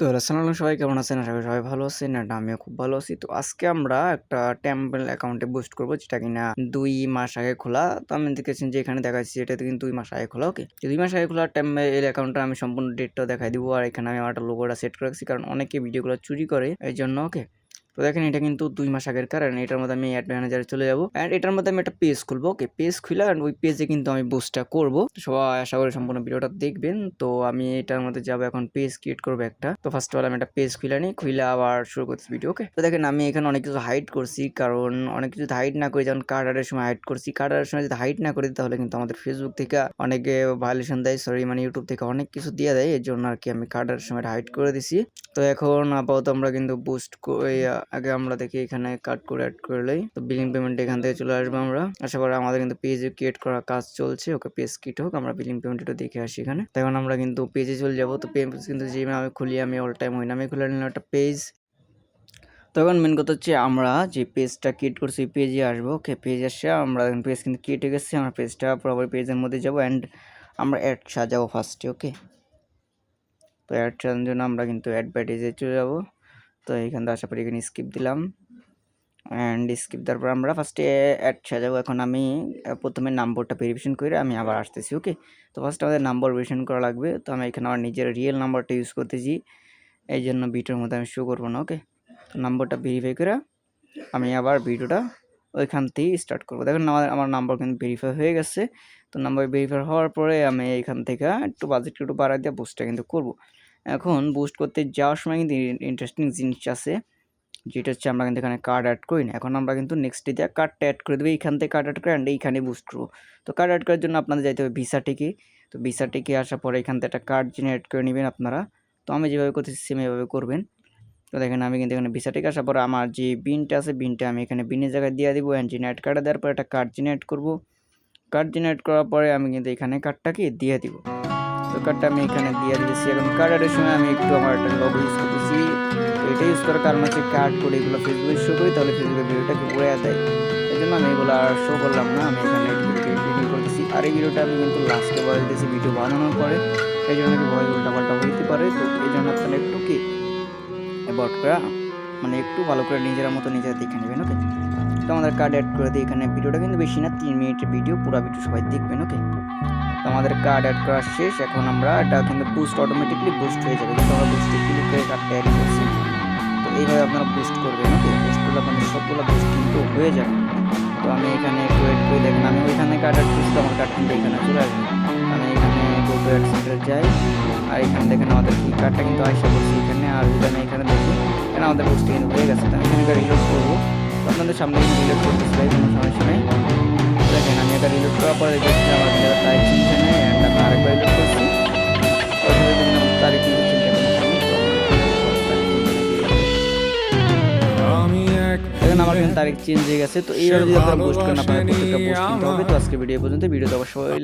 তো আসসালামু সবাই কেমন আছেন? আশা করি সবাই ভালো আছেন আর আমিও খুব ভালো আছি। তো আজকে আমরা একটা টেম্পল অ্যাকাউন্টে বুস্ট করব যেটা কিনা দুই মাস আগে খোলা। তো আমি দেখেছেন যে এখানে দেখাচ্ছি এটা কিন্তু দুই মাস আগে খোলা ওকে। দুই ২ মাস আগে খোলা টেম্পল অ্যাকাউন্টটা আমি সম্পূর্ণ ডেটটা দেখাই দিব আর এখানে আমি আমার একটা লোগোটা সেট করে রাখছি, কারণ অনেকে ভিডিওগুলো চুরি করে এই জন্য ওকে। তো দেখেন এটা কিন্তু দুই মাস আগের কারণ এটার মধ্যে আমি অ্যাড ম্যানেজারে চলে যাব। অ্যান্ড এটার মধ্যে আমি একটা পেজ খুলবো ওকে পেজ খুলে অ্যান্ড ওই পেজে কিন্তু আমি বুস্টটা করব। সবাই আশা করি সম্পূর্ণ ভিডিওটা দেখবেন। তো আমি এটার মধ্যে যাব এখন পেজ ক্রিয়েট করব একটা। তো ফার্স্ট অফ অল আমি একটা পেজ খুলে নিই, খুলে আবার শুরু করছি ভিডিও ওকে তো দেখেন আমি এখানে অনেক কিছু হাইড করছি, কারণ অনেক কিছু হাইড না করে যেমন কার্ডারের সময় হাইড করছি কার্ডারের সময় যদি হাইড না করি, তাহলে কিন্তু আমাদের ফেসবুক থেকে অনেকে ভায়োলেশন দেয় সরি মানে ইউটিউব থেকে অনেক কিছু দিয়ে দেয়। এর জন্য আর কি আমি কার্ডারের সময় হাইড করে দিছি। তো এখন আপাতত আমরা কিন্তু বুস্ট আগে আমরা দেখি এখানে কাট করে অ্যাড করলেই তো বিলিং পেমেন্ট এখান থেকে চলে আসব আমরা। আশা করি আমাদের কিন্তু পেজ ক্রিয়েট করার কাজ চলছে। ওকে পেজ কিট হোক, আমরা বিলিং পেমেন্ট একটু দেখে আসি এখানে। তো এখন আমরা কিন্তু পেজে চলে যাব। তো পেজ কিন্তু যে আমি খুলি, আমি অল টাইম ওই নামে খুলে নিলাম একটা পেজ তখন মেন কথা হচ্ছে আমরা যে পেজটা ক্রিয়েট করছি ওই পেজে আসব। ওকে পেজ আসে আমরা পেজ কিন্তু ক্রিয়েট হয়ে গেছে। আমরা পেজটা পুরোপুরি পেজের মধ্যে যাব অ্যান্ড আমরা অ্যাড সাজাবো ফার্স্টে ওকে? তো অ্যাড সাজানোর জন্য আমরা কিন্তু অ্যাডভার্টাইজে চলে যাব। তো এখান থেকে আশা করি এখানে স্কিপ দিলাম। অ্যান্ড স্কিপ দেওয়ার পর আমরা ফার্স্টে অ্যাড সাজাবো এখন আমি প্রথমে নাম্বারটা ভেরিফিকেশন করে আমি আবার আসতেছি ওকে তো ফার্স্ট আমাদের নাম্বার ভেরিফিকেশন করা লাগবে। তো আমি এখানে আমার নিজের রিয়েল নাম্বারটা ইউজ করতেছি। এই জন্য ভিডিওর মধ্যে আমি শো করব না ওকে তো নাম্বারটা ভেরিফাই করে আমি আবার ভিডিওটা ওইখান থেকেই স্টার্ট করব। দেখুন আমার আমার নাম্বার কিন্তু ভেরিফাই হয়ে গেছে। তো নাম্বার ভেরিফাই হওয়ার পরে আমি এখান থেকে একটু বাজেট একটু বাড়াই দিয়ে বুস্টটা কিন্তু করব। এখন বুস্ট করতে যাওয়ার সময় কিন্তু ইন্টারেস্টিং জিনিস আছে। যেটা হচ্ছে আমরা কিন্তু এখানে কার্ড অ্যাড করি না। এখন আমরা কিন্তু নেক্সট দিয়ে কার্ডটা অ্যাড করে দেবো, এইখান থেকে কার্ড অ্যাড করে অ্যান্ড এইখানে বুস্ট করব। তো কার্ড অ্যাড করার জন্য আপনাদের যাইতে হবে ভিসা টিকে তো ভিসা টিকে আসার পরে এখান থেকে একটা কার্ড জেনারেট করে নেবেন আপনারা। তো আমি যেভাবে করতেছি সেম এভাবে করবেন। তো দেখেন, আমি কিন্তু এখানে ভিসা টিকে আসার পরে আমার যে বিনটা আছে বিনটা আমি এখানে বিনের জায়গায় দিয়ে দিব অ্যান্ড জেনারেট কার্ডে দেওয়ার পরে একটা কার্ড জেনারেট করব। কার্ড জেনারেট করার পরে আমি কিন্তু এখানে কার্ডটাকে দিয়ে দিব। তো কার্ডটা আমি এখানে দিয়ে দিয়েছি। এখন কার্ডের সময় আমি একটু আমার একটা ইউজ করতেছি। এটা ইউজ করার কারণ হচ্ছে কার্ড করে এগুলো ফেসবুকে শো করি, তাহলে ফেসবুকে ভিডিওটাকে উড়ে দেয় এই জন্য আমি এগুলো আর শো করলাম না, আমি এখানে এডিটিং করতেছি। আর এই ভিডিওটা আমি কিন্তু লাস্টে বলে দিয়েছি ভিডিও বানানোর পরে। এই জন্য কি ভয় উল্টা পাল্টা হইতে পারে। তো এই জন্য আপনারা একটু কি অ্যাবাউট করা মানে একটু ভালো করে নিজের মতো নিজেরা দেখে নেবেন ওকে তো আমাদের কার্ড অ্যাড করে দিই এখানে ভিডিওটা কিন্তু বেশি না, তিন মিনিটের ভিডিও পুরো ভিডিও সবাই দেখবেন ওকে আমাদের কার্ড অ্যাড করা শেষ, এখন আমরা এটা কিন্তু বুস্ট অটোমেটিকলি বুস্ট হয়ে যাবে। কিন্তু আমরা বুস্টে ক্লিক করে কার্ডটা অ্যাড করছি। তো এইভাবে আপনারা বুস্ট করবেন ওকে বুস্ট করলে আপনাদের সবগুলো বুস্ট কিন্তু হয়ে যাবে। তো আমি এখানে একটু ওয়েট করে দেখেন, আমি ওইখানে কার্ড অ্যাড করছি আমার কার্ড কিন্তু এখানে চলে আসবে। আমি এখানে গোটো অ্যাড সেন্টারে যাই, আর এখানে দেখেন আমাদের কি কার্ডটা কিন্তু আয়সা করছি এখানে, আর যদি আমি এখানে দেখি, এখানে আমাদের বুস্ট কিন্তু হয়ে গেছে। তো আমি এখানে রিলোড করব। আপনাদের সামনে রিলোড করতেছি কোনো সমস্যা দেখেন আমি এটা রিলোড করার পরে দেখছি আমার কিন্তু তারিখ চিনতে নেই অ্যান্ড আমি আরেকবার রিলোড করছি। তারিখ কিন্তু চিনতে দেখেন আমার কিন্তু তারিখ চেঞ্জ হয়ে গেছে তো এইভাবে যদি আপনারা বুস্ট করেন আপনারা প্রত্যেকটা কিনতে হবে। তো আজকে ভিডিও পর্যন্ত ভিডিওতে অবশ্যই